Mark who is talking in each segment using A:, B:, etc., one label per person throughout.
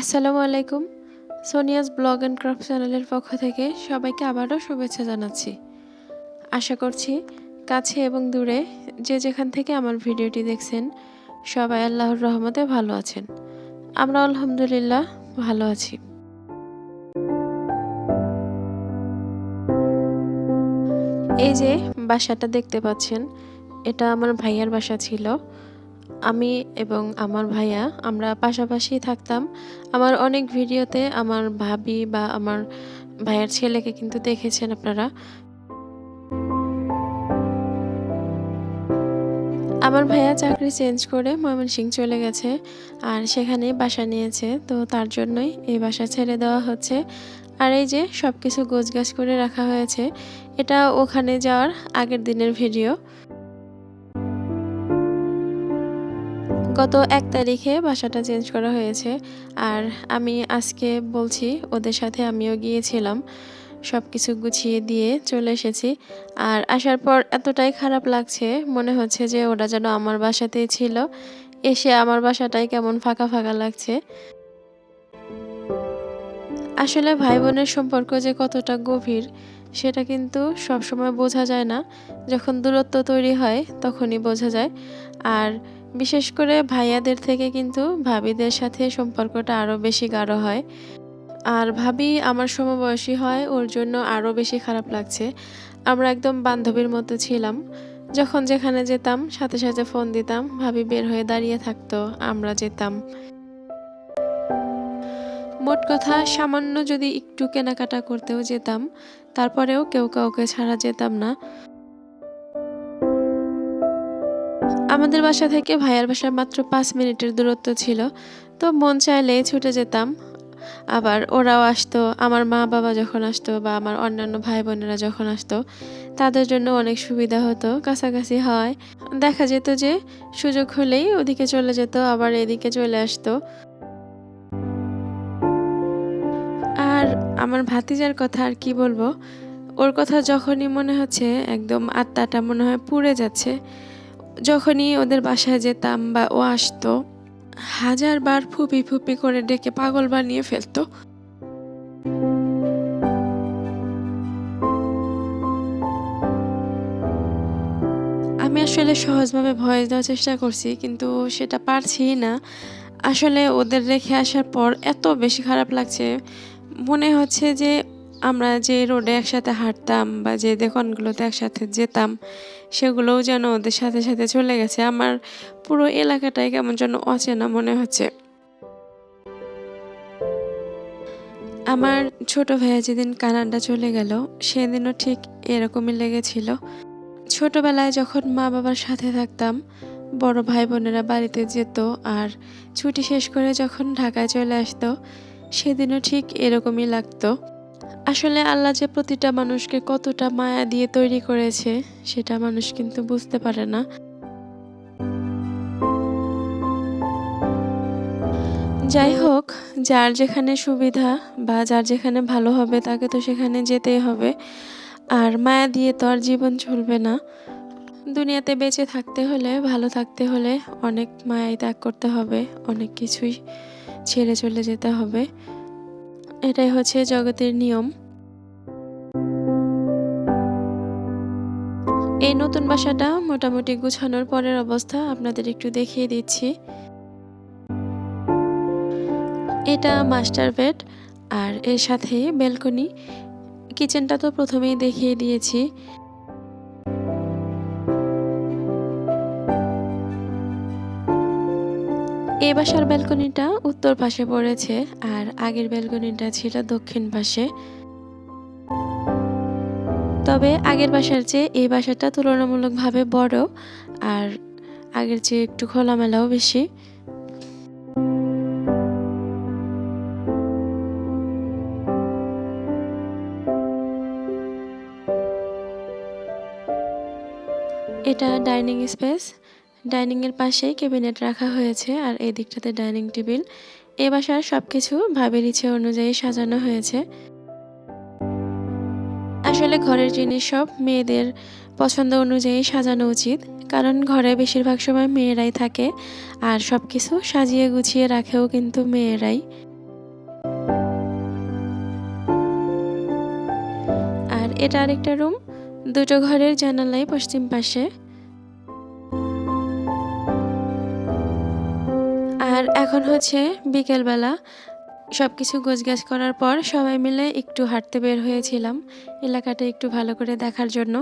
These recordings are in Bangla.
A: আসসালামু আলাইকুম। সোনিয়াস ব্লগ অ্যান্ড ক্রাফট চ্যানেলের পক্ষ থেকে সবাইকে আবারও শুভেচ্ছা জানাচ্ছি। আশা করছি কাছে এবং দূরে যে যেখান থেকে আমার ভিডিওটি দেখছেন, সবাই আল্লাহর রহমতে ভালো আছেন। আমরা আলহামদুলিল্লাহ ভালো আছি। এই যে বাসাটা দেখতে পাচ্ছেন, এটা আমার ভাইয়ার বাসা ছিল। আমি এবং আমার ভাইয়া আমরা পাশাপাশি থাকতাম। আমার অনেক ভিডিওতে আমার ভাবি বা আমার ভাইয়ের ছেলেকে কিন্তু দেখেছেন আপনারা। আমার ভাইয়া চাকরি চেঞ্জ করে ময়মনসিং চলে গেছে আর সেখানে বাসা নিয়েছে। তো তার জন্যই এই বাসা ছেড়ে দেওয়া হচ্ছে। আর এই যে সব কিছু গোছগাছ করে রাখা হয়েছে, এটা ওখানে যাওয়ার আগের দিনের ভিডিও। গত এক তারিখে বাসাটা চেঞ্জ করা হয়েছে। আর আমি আজকে বলছি, ওদের সাথে আমিও গিয়েছিলাম। সব কিছু গুছিয়ে দিয়ে চলে এসেছি। আর আসার পর এতটাই খারাপ লাগছে, মনে হচ্ছে যে ওরা যেন আমার বাসাতেই ছিল। এসে আমার বাসাটাই কেমন ফাঁকা ফাঁকা লাগছে। আসলে ভাই বোনের সম্পর্ক যে কতটা গভীর, সেটা কিন্তু সবসময় বোঝা যায় না। যখন দূরত্ব তৈরি হয়, তখনই বোঝা যায়। আর বিশেষ করে ভাইয়াদের থেকে কিন্তু ভাবিদের সাথে সম্পর্কটা আরও বেশি গাঢ় হয়। আর ভাবি আমার সমবয়সী হয়, ওর জন্য আরও বেশি খারাপ লাগছে। আমরা একদম বান্ধবীর মতো ছিলাম। যখন যেখানে যেতাম, সাথে সাথে ফোন দিতাম, ভাবি বের হয়ে দাঁড়িয়ে থাকতো, আমরা যেতাম। মোট কথা, সামান্য যদি একটু কেনাকাটা করতেও যেতাম, তারপরেও কেউ কাউকে ছাড়া যেতাম না। আমাদের বাসা থেকে ভাইয়ার বাসা মাত্র পাঁচ মিনিটের দূরত্ব ছিল, তো মন চাইলে ছুটে যেতাম। আবার ওরাও আসতো, আমার মা বাবা যখন আসতো বা আমার অন্যান্য ভাই বোনেরা যখন আসতো, তাদের জন্য অনেক সুবিধা হতো, কাছাকাছি হয়। দেখা যেত যে সুযোগ হলেই ওদিকে চলে যেত, আবার এদিকে চলে আসতো। আর আমার ভাতিজার কথা আর কি বলব? ওর কথা যখনই মনে হচ্ছে, একদম আত্মাটা মনে হয় পুড়ে যাচ্ছে। যখনই ওদের বাসায় যেতাম বা ও আসতো, হাজারবার ফুপি ফুপি করে ডেকে পাগল বানিয়ে ফেলতো। আমি আসলে সহজভাবে ভয়েস দেওয়ার চেষ্টা করছি, কিন্তু সেটা পারছি না। আসলে ওদের রেখে আসার পর এত বেশি খারাপ লাগছে, মনে হচ্ছে যে আমরা যে রোডে একসাথে হাঁটতাম বা যে দোকানগুলোতে একসাথে যেতাম, সেগুলোও যেন ওদের সাথে সাথে চলে গেছে। আমার পুরো এলাকাটাই কেমন যেন অচেনা মনে হচ্ছে। আমার ছোট ভাইয়া যেদিন কানাডা চলে গেল, সেদিনও ঠিক এরকমই লেগেছিল। ছোটবেলায় যখন মা বাবার সাথে থাকতাম, বড় ভাই বোনেরা বাড়িতে যেত আর ছুটি শেষ করে যখন ঢাকায় চলে আসতো, সেদিনও ঠিক এরকমই লাগতো। আসলে আল্লাহ যে প্রতিটা মানুষকে কতটা মায়া দিয়ে তৈরি করেছে, সেটা মানুষ কিন্তু বুঝতে পারে না। যাই হোক, যার যেখানে সুবিধা বা যার যেখানে ভালো হবে, তাকে তো সেখানে যেতেই হবে। আর মায়া দিয়ে তো আর জীবন চলবে না। দুনিয়াতে বেঁচে থাকতে হলে, ভালো থাকতে হলে অনেক মায়াই ত্যাগ করতে হবে, অনেক কিছুই ছেড়ে চলে যেতে হবে। এটাই হচ্ছে জগতের নিয়ম। এই নতুন বাসাটা মোটামুটি গুছানোর পরের অবস্থা আপনাদের একটু দেখিয়ে দিচ্ছি। এটা মাস্টার বেড আর এর সাথে ব্যালকনি। কিচেনটা তো প্রথমেই দেখিয়ে দিয়েছি। এ বাসার ব্যালকনিটা উত্তর পাশে পড়েছে আর আগের ব্যালকনিটা ছিল দক্ষিণ পাশে। তবে আগের বাসার চেয়ে এই বাসাটা তুলনামূলকভাবে বড় আর আগের চেয়ে একটু খোলামেলাও বেশি। এটা ডাইনিং স্পেস। ডাইনিংয়ের পাশেই ক্যাবিনেট রাখা হয়েছে আর এই দিকটাতে ডাইনিং টেবিল। এ বাসার সব কিছু ভাবের ইচ্ছে অনুযায়ী সাজানো হয়েছে। আসলে ঘরের জিনিস সব মেয়েদের পছন্দ অনুযায়ী সাজানো উচিত, কারণ ঘরে বেশিরভাগ সময় মেয়েরাই থাকে আর সব কিছু সাজিয়ে গুছিয়ে রাখেও কিন্তু মেয়েরাই। আর এটা আরেকটা রুম, দুটো ঘরের জানালায় পশ্চিম পাশে। আর এখন হচ্ছে বিকেলবেলা। সব কিছু গোছগাছ করার পর সবাই মিলে একটু হাঁটতে বের হয়েছিলাম, এলাকাটা একটু ভালো করে দেখার জন্য।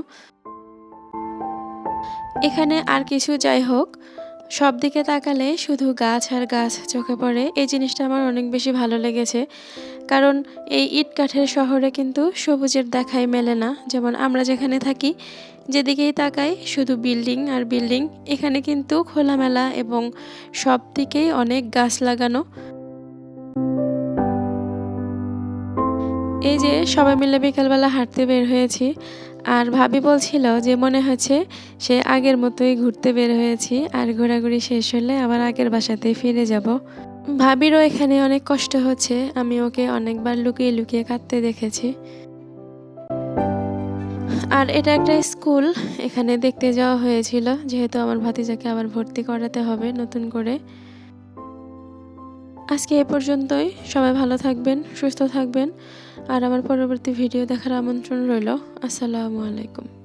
A: এখানে আর কিছু যাই হোক, সব দিকে তাকালে শুধু গাছ আর গাছ চোখে পড়ে। এই জিনিসটা আমার অনেক বেশি ভালো লেগেছে। কারণ এই ইট কাঠের শহরে কিন্তু সবুজের দেখাই মেলে না। যেমন আমরা যেখানে থাকি, যেদিকেই তাকাই, শুধু বিল্ডিং আর বিল্ডিং, এখানে কিন্তু খোলামেলা এবং সব দিকেই অনেক গাছ লাগানো। এই যে সবাই মিলে বিকালবেলা হাঁটতে বের হয়েছি, আর ভাবি বলছিল যে মনে হচ্ছে সে আগের মতোই ঘুরতে বের হয়েছি, আর ঘোরাঘুরি শেষ হলে আবার আগের বাসাতেই ফিরে যাব। ভাবিরও এখানে অনেক কষ্ট হচ্ছে। আমি ওকে অনেকবার লুকিয়ে লুকিয়ে কাঁদতে দেখেছি। আর এটা একটা স্কুল, এখানে দেখতে যাওয়া হয়েছিল। যেহেতু আমার ভাতিজাকে আবার ভর্তি করাতে হবে নতুন করে। আজকে এ পর্যন্তই। সবাই ভালো থাকবেন, সুস্থ থাকবেন। আর আমার পরবর্তী ভিডিও দেখার আমন্ত্রণ রইল। আসসালামু আলাইকুম।